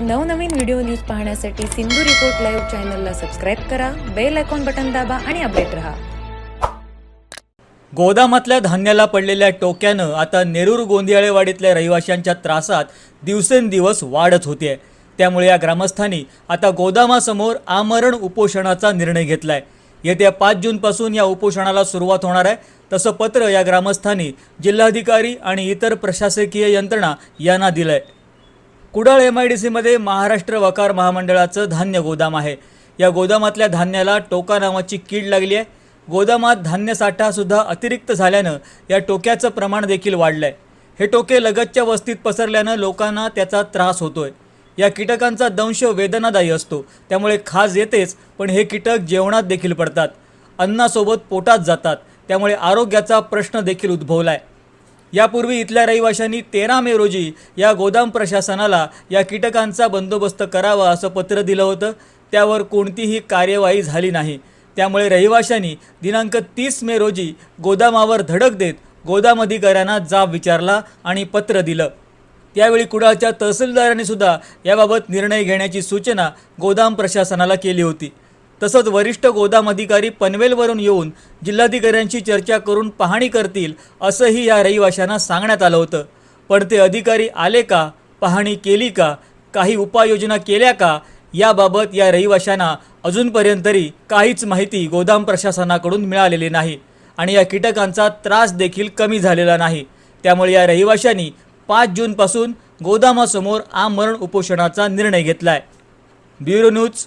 नवनवीन video news पाहण्यासाठी Sindhu report live चॅनलला सबस्क्राईब करा बेल आयकॉन बटन दाबा आणि अपडेट रहा. गोदामातल्या धान्याला पडलेल्या टोक्यानं आता नेरूर गोंदियाळेवाडीतल्या रहिवाशांच्या त्रासात दिवसेंदिवस वाढत होते त्यामुळे या ग्रामस्थांनी आता गोदामासमोर आमरण उपोषणाचा निर्णय घेतलाय. येत्या पाच जूनपासून या उपोषणाला सुरुवात होणार आहे. तसं पत्र या ग्रामस्थांनी जिल्हाधिकारी आणि इतर प्रशासकीय यंत्रणा यांना दिलं आहे कुडाळ एम आय डी सीमध्ये महाराष्ट्र वकार महामंडळाचं धान्य गोदाम आहे. या गोदामातल्या धान्याला टोका नावाची कीड लागली आहे. गोदामात धान्य साठासुद्धा अतिरिक्त झाल्यानं या टोक्याचं प्रमाण देखील वाढलं आहे हे टोके लगतच्या वस्तीत पसरल्यानं लोकांना त्याचा त्रास होतोय. या कीटकांचा दंश वेदनादायी असतो. त्यामुळे खाज येतेच पण हे कीटक जेवणात देखील पडतात. अन्नासोबत पोटात जातात. त्यामुळे आरोग्याचा प्रश्न देखील उद्भवला आहे यापूर्वी इथल्या रहिवाशांनी तेरा मे रोजी या गोदाम प्रशासनाला या कीटकांचा बंदोबस्त करावा असं पत्र दिलं होतं. त्यावर कोणतीही कार्यवाही झाली नाही. त्यामुळे रहिवाशांनी दिनांक तीस मे रोजी गोदामावर धडक देत गोदाम अधिकाऱ्यांना जाब विचारला आणि पत्र दिलं. त्यावेळी कुडाळच्या तहसीलदारांनी सुद्धा याबाबत निर्णय घेण्याची सूचना गोदाम प्रशासनाला केली होती. तसंच वरिष्ठ गोदाम अधिकारी पनवेलवरून येऊन जिल्हाधिकाऱ्यांशी चर्चा करून पाहणी करतील असंही या रहिवाशांना सांगण्यात आलं होतं. पण ते अधिकारी आले का? पाहणी केली का? काही उपाययोजना केल्या का? याबाबत या रहिवाशांना अजूनपर्यंत तरी काहीच माहिती गोदाम प्रशासनाकडून मिळालेली नाही आणि या कीटकांचा त्रास देखील कमी झालेला नाही. त्यामुळे या रहिवाशांनी पाच जूनपासून गोदामासमोर आमरण उपोषणाचा निर्णय घेतला आहे bureau news